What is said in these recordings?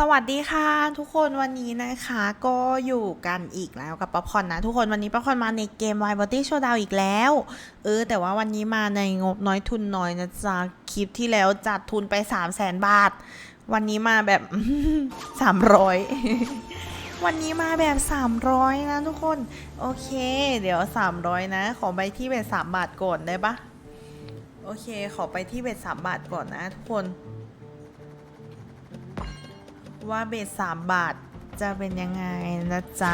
สวัสดีค่ะทุกคนวันนี้นะคะก็อยู่กันอีกแล้วกับป๊อปคอร์นนะ ทุกคนวันนี้ป๊อปคอร์นมาในเกม w i บอ t y Showdown อีกแล้ว เออ แต่ว่าวันนี้มาในงบน้อยทุนน้อยนะจ๊ะคลิปที่แล้วจัดทุนไป 3 0 0แสนบาท วันนี้มาแบบ 300 วันนี้มาแบบ 300 นะทุกคน โอเค เดี๋ยว 300 นะ ขอไปที่เบ็ด3บาทก่อนได้ปะโอเค ขอไปที่เบ็ด3บาทก่อนนะทุกคน ว่าเบส3บาทจะเป็นยังไงนะจ๊ะ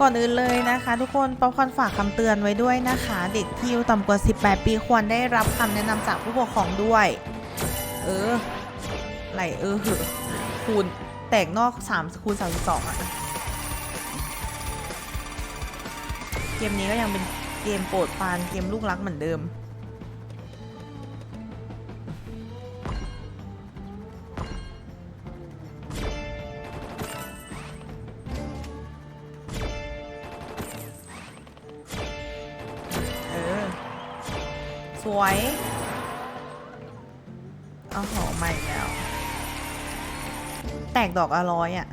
ก่อนอื่นเลยนะคะ ทุกคนป๊อปคอนฝากคำเตือนไว้ด้วยนะคะ เด็กที่อายุต่ำกว่า 18 ปีควรได้รับคำแนะนำจากผู้ปกครองด้วย เออไหลเออเหอคูณแตกนอก3คูณ32อะเกมนี้ก็ยังเป็นเกมโปรดปานเกมลูกรักเหมือนเดิม วยเอาหอมใหม่แล้ว แตกดอกอร้อยอะ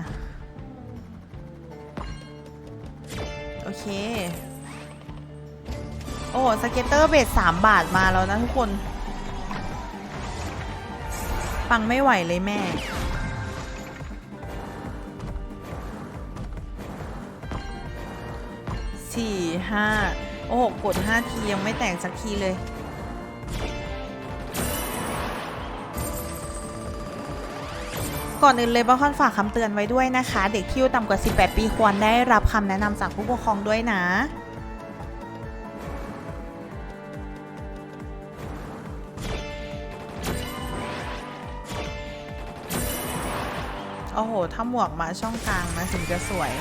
โอเค โอ้โหสเก็ตเตอร์เบสสามบาทมาแล้วนะทุกคน ปังไม่ไหวเลยแม่สี่ห้าโอ้โหกดห้าทียังไม่แตกสักทีเลย ก่อนอื่นเลยบ้าคอนฝากคำเตือนไว้ด้วยนะคะ เด็กที่อายุต่ำกว่า 18 ปีควรได้รับคำแนะนำจากผู้ปกครองด้วยนะ โอ้โห ถ้าหมวกมาช่องกลางนะถึงจะสวย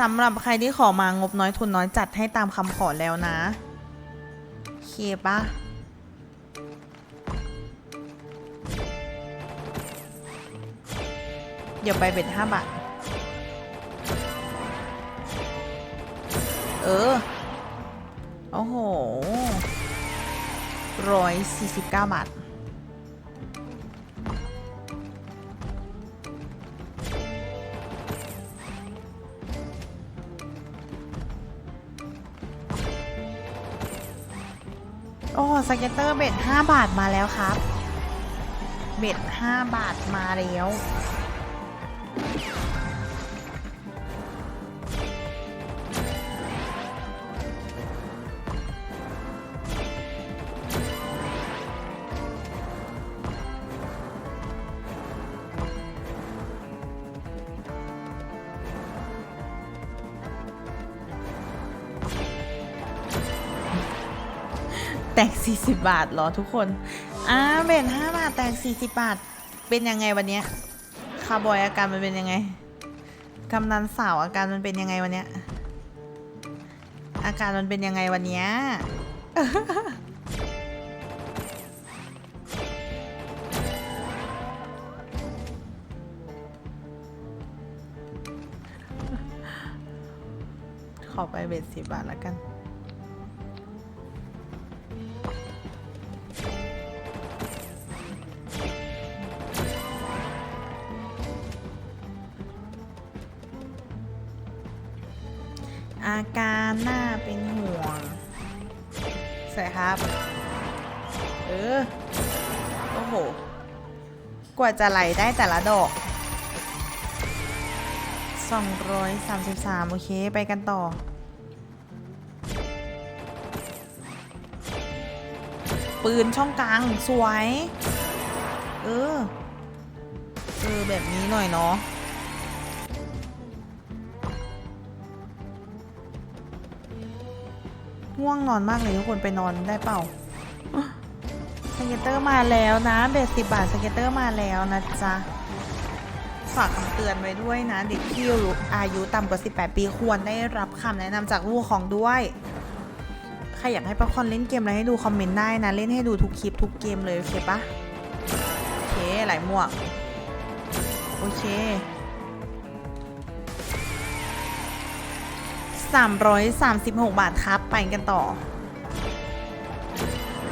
สำหรับใครที่ขอมางบน้อยทุนน้อยจัดให้ตามคำขอแล้วนะเคปะเดี๋ยวไปเบ็ดห้าบาท เออ โอ้โหร้อยสี่สิบเก้าบาท โอ้สเก็ตเตอร์เบ็ด5บาทมาแล้วครับ เบ็ด5บาทมาแล้ว แตก 40 บาทเหรอทุกคนอ่าเบน5บาทแตก 40 บาท เป็นยังไงวันเนี้ยคาร์บอยอาการมันเป็นยังไง กำนันสาวอาการมันเป็นยังไงวันเนี้ย อาการมันเป็นยังไงวันเนี้ย ขอไปเบ็ดสิบบาทแล้วกัน อาการหน่าเป็นห่วงสวยครับ เออ โอ้โห กว่าจะไหลได้แต่ละดอก 233 โอเค ไปกันต่อ ปืนช่องกลาง สวย เออ เออ แบบนี้หน่อยเนาะ ง่วงนอนมากเลยทุกคนไปนอนได้เปล่าสเก็ตเตอร์มาแล้วนะ เบสสิบบาทสเก็ตเตอร์มาแล้วนะจ๊ะ ฝากคำเตือนไว้ด้วยนะ เด็กที่อายุต่ำกว่า 18 ปีควรได้รับคำแนะนำจากผู้ปกครองด้วยใครอยากให้ป๊อปคอนเล่นเกมอะไรให้ดูคอมเมนต์ได้นะ เล่นให้ดูทุกคลิปทุกเกมเลย โอเคปะโอเค หลายหมวก โอเค 336 บาทครับ ไปกันต่อ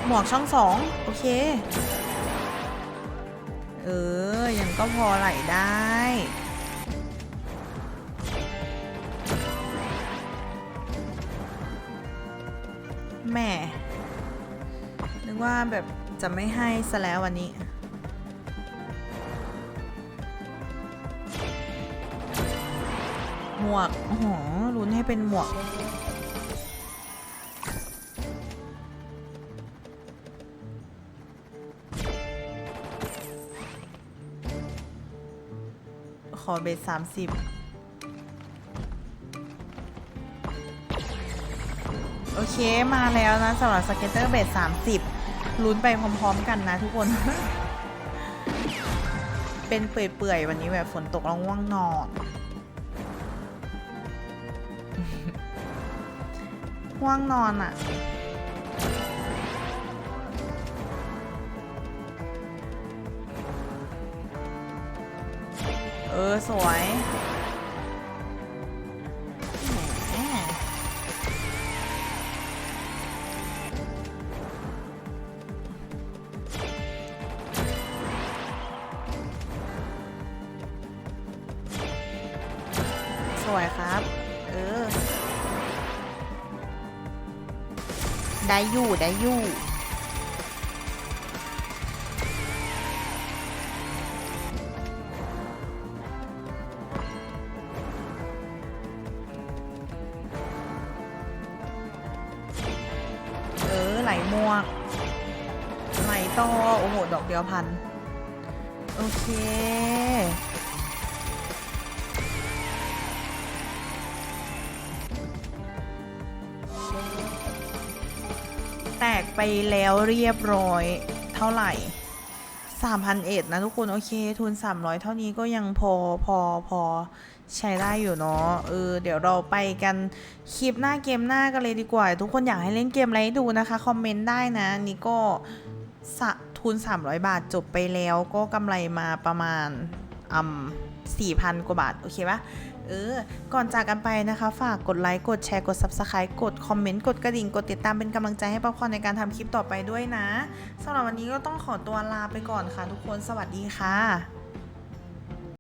หมวกช่องสองโอเค เออ ยังก็พอไหลได้แหม่นึกว่าแบบจะไม่ให้ซะแล้ววันนี้ มวกโอ้โหลุ้นให้เป็นหมวก ขอเบสสามสิบโอเคมาแล้วนะสำหรับสเก็ตเตอร์เบสสามสิบลุ้นไปพร้อมๆกันนะทุกคน เป็นเปื่อยๆ วันนี้แบบฝนตกแล้วง่วงนอน ห่วงนอนอะ เออ สวย ได้อยู่ได้อยู่เออไหลมวกไหลต่อ โอ้โห ดอกเดียวพัน โอเค แตกไปแล้วเรียบร้อยเท่าไหร่3,000เอ็ดนะทุกคน โอเค ทุน 300 เท่านี้ก็ยังพอพอพอใช้ได้อยู่เนาะเออเดี๋ยวเราไปกันคลิปหน้าเกมหน้ากันเลยดีกว่า ทุกคนอยากให้เล่นเกมอะไรดูนะคะ คอมเมนต์ได้นะ นี่ก็สะทุน 300 บาทจบไปแล้วก็กำไรมาประมาณอืม 4,000 กว่าบาท โอเคปะเออ ก่อนจากกันไปนะคะ ฝากกดไลค์ กดแชร์ กด Subscribe กดคอมเมนต์ กดกระดิ่ง กดติดตามเป็นกำลังใจให้ป๊อปคอร์นในการทำคลิปต่อไปด้วยนะสำหรับวันนี้ก็ต้องขอตัวลาไปก่อนค่ะทุกคน สวัสดีค่ะ